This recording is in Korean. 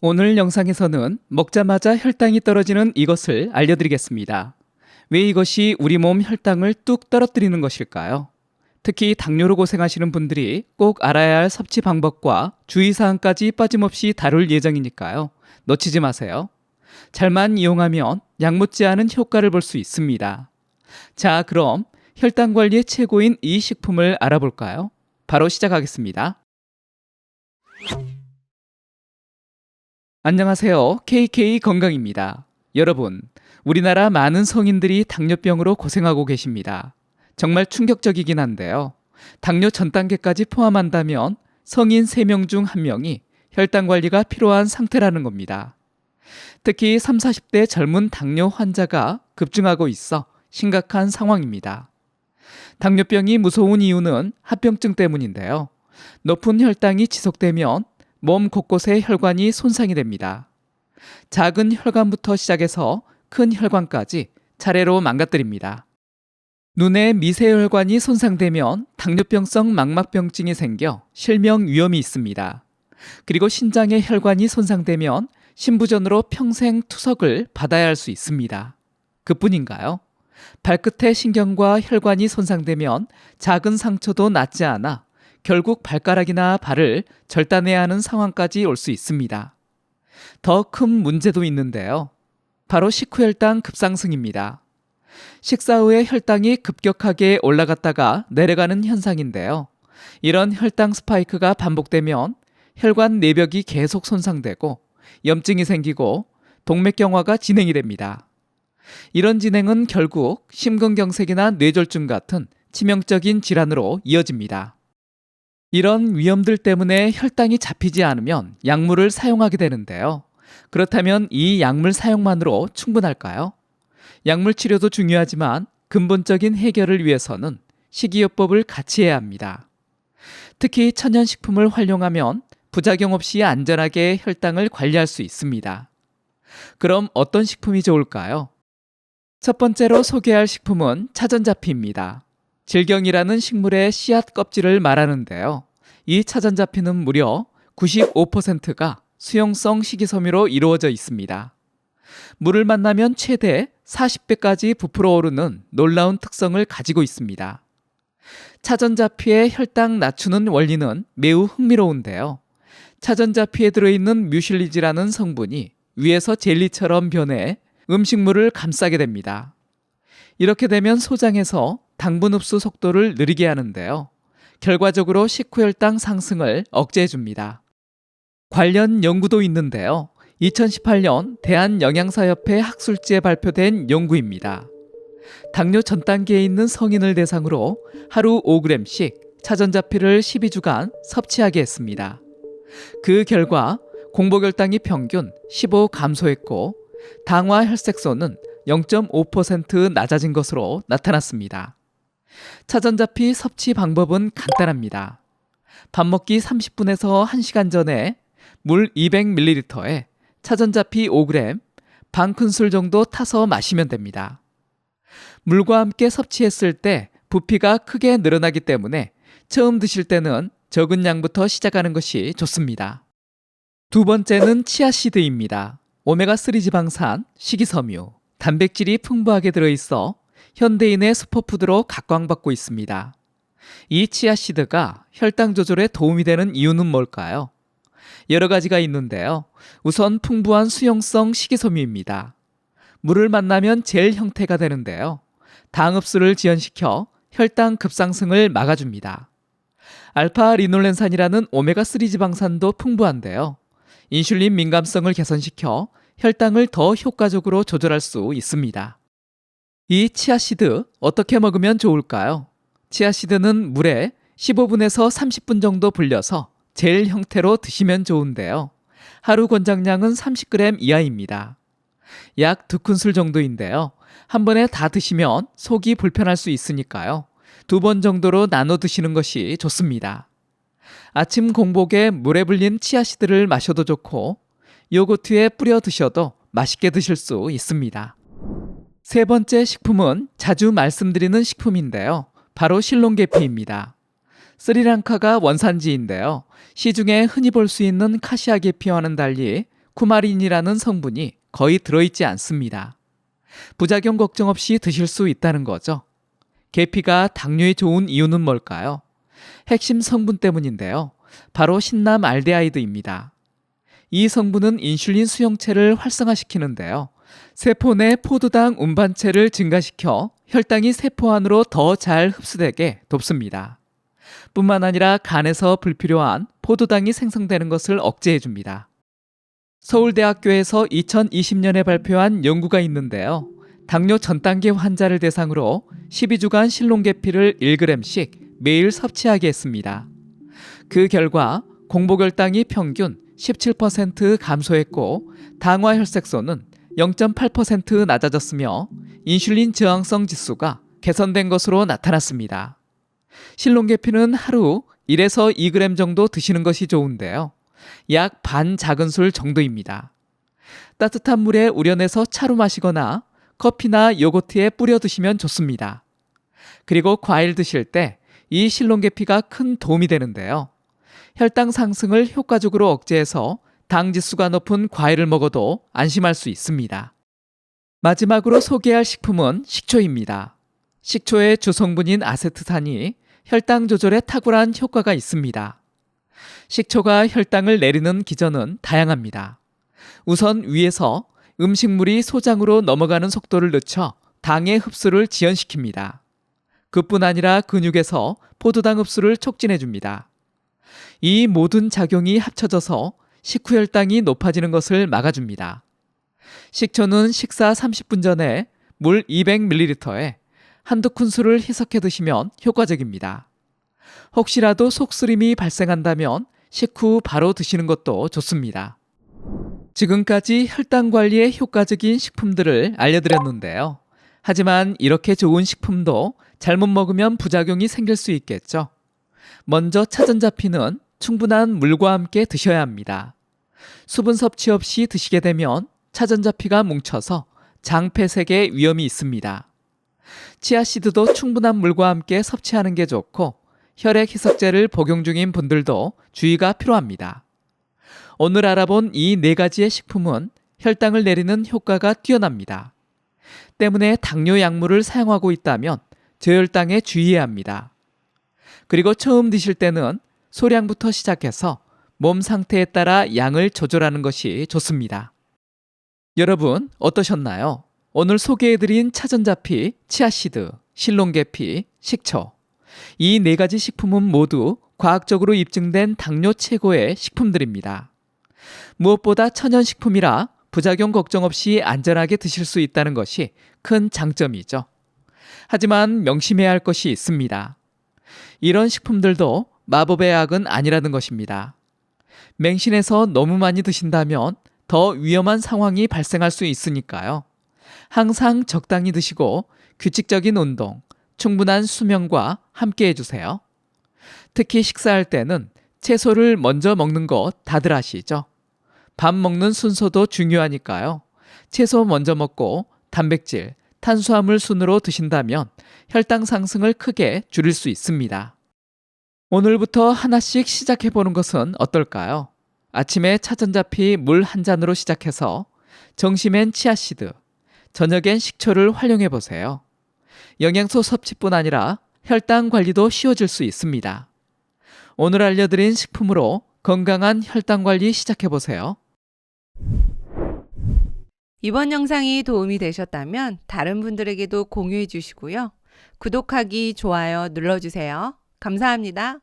오늘 영상에서는 먹자마자 혈당이 떨어지는 이것을 알려드리겠습니다. 왜 이것이 우리 몸 혈당을 뚝 떨어뜨리는 것일까요? 특히 당뇨로 고생하시는 분들이 꼭 알아야 할 섭취 방법과 주의사항까지 빠짐없이 다룰 예정이니까요. 놓치지 마세요. 잘만 이용하면 약 묻지 않은 효과를 볼 수 있습니다. 자, 그럼 혈당 관리의 최고인 이 식품을 알아볼까요? 바로 시작하겠습니다. 안녕하세요. KK 건강입니다. 여러분, 우리나라 많은 성인들이 당뇨병으로 고생하고 계십니다. 정말 충격적이긴 한데요. 당뇨 전 단계까지 포함한다면 성인 3명 중 1명이 혈당 관리가 필요한 상태라는 겁니다. 특히 3, 40대 젊은 당뇨 환자가 급증하고 있어 심각한 상황입니다. 당뇨병이 무서운 이유는 합병증 때문인데요. 높은 혈당이 지속되면 몸 곳곳의 혈관이 손상이 됩니다. 작은 혈관부터 시작해서 큰 혈관까지 차례로 망가뜨립니다. 눈의 미세혈관이 손상되면 당뇨병성 망막병증이 생겨 실명 위험이 있습니다. 그리고 신장의 혈관이 손상되면 신부전으로 평생 투석을 받아야 할 수 있습니다. 그뿐인가요? 발끝의 신경과 혈관이 손상되면 작은 상처도 낫지 않아 결국 발가락이나 발을 절단해야 하는 상황까지 올 수 있습니다. 더 큰 문제도 있는데요. 바로 식후혈당 급상승입니다. 식사 후에 혈당이 급격하게 올라갔다가 내려가는 현상인데요. 이런 혈당 스파이크가 반복되면 혈관 내벽이 계속 손상되고 염증이 생기고 동맥경화가 진행이 됩니다. 이런 진행은 결국 심근경색이나 뇌졸중 같은 치명적인 질환으로 이어집니다. 이런 위험들 때문에 혈당이 잡히지 않으면 약물을 사용하게 되는데요. 그렇다면 이 약물 사용만으로 충분할까요? 약물 치료도 중요하지만 근본적인 해결을 위해서는 식이요법을 같이 해야 합니다. 특히 천연식품을 활용하면 부작용 없이 안전하게 혈당을 관리할 수 있습니다. 그럼 어떤 식품이 좋을까요? 첫 번째로 소개할 식품은 차전자피입니다. 질경이라는 식물의 씨앗 껍질을 말하는데요. 이 차전자피는 무려 95%가 수용성 식이섬유로 이루어져 있습니다. 물을 만나면 최대 40배까지 부풀어 오르는 놀라운 특성을 가지고 있습니다. 차전자피의 혈당 낮추는 원리는 매우 흥미로운데요. 차전자피에 들어있는 뮤실리지라는 성분이 위에서 젤리처럼 변해 음식물을 감싸게 됩니다. 이렇게 되면 소장에서 당분 흡수 속도를 느리게 하는데요. 결과적으로 식후혈당 상승을 억제해 줍니다. 관련 연구도 있는데요. 2018년 대한영양사협회 학술지에 발표된 연구입니다. 당뇨 전 단계에 있는 성인을 대상으로 하루 5g씩 차전자피를 12주간 섭취하게 했습니다. 그 결과 공복혈당이 평균 15 감소했고 당화 혈색소는 0.5% 낮아진 것으로 나타났습니다. 차전자피 섭취 방법은 간단합니다. 밥 먹기 30분에서 1시간 전에 물 200ml에 차전자피 5g, 반 큰술 정도 타서 마시면 됩니다. 물과 함께 섭취했을 때 부피가 크게 늘어나기 때문에 처음 드실 때는 적은 양부터 시작하는 것이 좋습니다. 두 번째는 치아시드입니다. 오메가3 지방산, 식이섬유, 단백질이 풍부하게 들어있어 현대인의 슈퍼푸드로 각광받고 있습니다. 이 치아시드가 혈당 조절에 도움이 되는 이유는 뭘까요? 여러 가지가 있는데요. 우선 풍부한 수용성 식이섬유입니다. 물을 만나면 젤 형태가 되는데요. 당 흡수를 지연시켜 혈당 급상승을 막아줍니다. 알파 리놀렌산이라는 오메가3 지방산도 풍부한데요. 인슐린 민감성을 개선시켜 혈당을 더 효과적으로 조절할 수 있습니다. 이 치아시드 어떻게 먹으면 좋을까요? 치아시드는 물에 15분에서 30분 정도 불려서 젤 형태로 드시면 좋은데요. 하루 권장량은 30g 이하입니다. 약두 큰술 정도인데요. 한 번에 다 드시면 속이 불편할 수 있으니까요. 두 번 정도로 나눠 드시는 것이 좋습니다. 아침 공복에 물에 불린 치아시드를 마셔도 좋고 요거트에 뿌려 드셔도 맛있게 드실 수 있습니다. 세 번째 식품은 자주 말씀드리는 식품인데요. 바로 실론계피입니다. 스리랑카가 원산지인데요. 시중에 흔히 볼 수 있는 카시아 계피와는 달리 쿠마린이라는 성분이 거의 들어있지 않습니다. 부작용 걱정 없이 드실 수 있다는 거죠. 계피가 당뇨에 좋은 이유는 뭘까요? 핵심 성분 때문인데요. 바로 신남 알데하이드입니다. 이 성분은 인슐린 수용체를 활성화시키는데요. 세포 내 포도당 운반체를 증가시켜 혈당이 세포 안으로 더 잘 흡수되게 돕습니다. 뿐만 아니라 간에서 불필요한 포도당이 생성되는 것을 억제해 줍니다. 서울대학교에서 2020년에 발표한 연구가 있는데요. 당뇨 전 단계 환자를 대상으로 12주간 실론계피를 1g씩 매일 섭취하게 했습니다. 그 결과 공복혈당이 평균 17% 감소했고 당화 혈색소는 0.8% 낮아졌으며 인슐린 저항성 지수가 개선된 것으로 나타났습니다. 실론계피는 하루 1에서 2g 정도 드시는 것이 좋은데요. 약 반 작은술 정도입니다. 따뜻한 물에 우려내서 차로 마시거나 커피나 요거트에 뿌려 드시면 좋습니다. 그리고 과일 드실 때 이 실론계피가 큰 도움이 되는데요. 혈당 상승을 효과적으로 억제해서 당 지수가 높은 과일을 먹어도 안심할 수 있습니다. 마지막으로 소개할 식품은 식초입니다. 식초의 주성분인 아세트산이 혈당 조절에 탁월한 효과가 있습니다. 식초가 혈당을 내리는 기전은 다양합니다. 우선 위에서 음식물이 소장으로 넘어가는 속도를 늦춰 당의 흡수를 지연시킵니다. 그뿐 아니라 근육에서 포도당 흡수를 촉진해 줍니다. 이 모든 작용이 합쳐져서 식후 혈당이 높아지는 것을 막아줍니다. 식초는 식사 30분 전에 물 200ml에 한두 큰술을 희석해 드시면 효과적입니다. 혹시라도 속쓰림이 발생한다면 식후 바로 드시는 것도 좋습니다. 지금까지 혈당 관리에 효과적인 식품들을 알려드렸는데요. 하지만 이렇게 좋은 식품도 잘못 먹으면 부작용이 생길 수 있겠죠. 먼저 차전자피는 충분한 물과 함께 드셔야 합니다. 수분 섭취 없이 드시게 되면 차전자피가 뭉쳐서 장폐색의 위험이 있습니다. 치아시드도 충분한 물과 함께 섭취하는 게 좋고 혈액 희석제를 복용 중인 분들도 주의가 필요합니다. 오늘 알아본 이 네 가지의 식품은 혈당을 내리는 효과가 뛰어납니다. 때문에 당뇨 약물을 사용하고 있다면 저혈당에 주의해야 합니다. 그리고 처음 드실 때는 소량부터 시작해서 몸 상태에 따라 양을 조절하는 것이 좋습니다. 여러분 어떠셨나요? 오늘 소개해드린 차전자피, 치아시드, 실론계피, 식초 이 네 가지 식품은 모두 과학적으로 입증된 당뇨 최고의 식품들입니다. 무엇보다 천연식품이라 부작용 걱정 없이 안전하게 드실 수 있다는 것이 큰 장점이죠. 하지만 명심해야 할 것이 있습니다. 이런 식품들도 마법의 약은 아니라는 것입니다. 맹신해서 너무 많이 드신다면 더 위험한 상황이 발생할 수 있으니까요. 항상 적당히 드시고 규칙적인 운동, 충분한 수면과 함께 해주세요. 특히 식사할 때는 채소를 먼저 먹는 것 다들 아시죠? 밥 먹는 순서도 중요하니까요. 채소 먼저 먹고 단백질, 탄수화물 순으로 드신다면 혈당 상승을 크게 줄일 수 있습니다. 오늘부터 하나씩 시작해 보는 것은 어떨까요? 아침에 차전자피 물 한 잔으로 시작해서 점심엔 치아시드, 저녁엔 식초를 활용해 보세요. 영양소 섭취뿐 아니라 혈당 관리도 쉬워질 수 있습니다. 오늘 알려드린 식품으로 건강한 혈당 관리 시작해 보세요. 이번 영상이 도움이 되셨다면 다른 분들에게도 공유해 주시고요. 구독하기, 좋아요 눌러주세요. 감사합니다.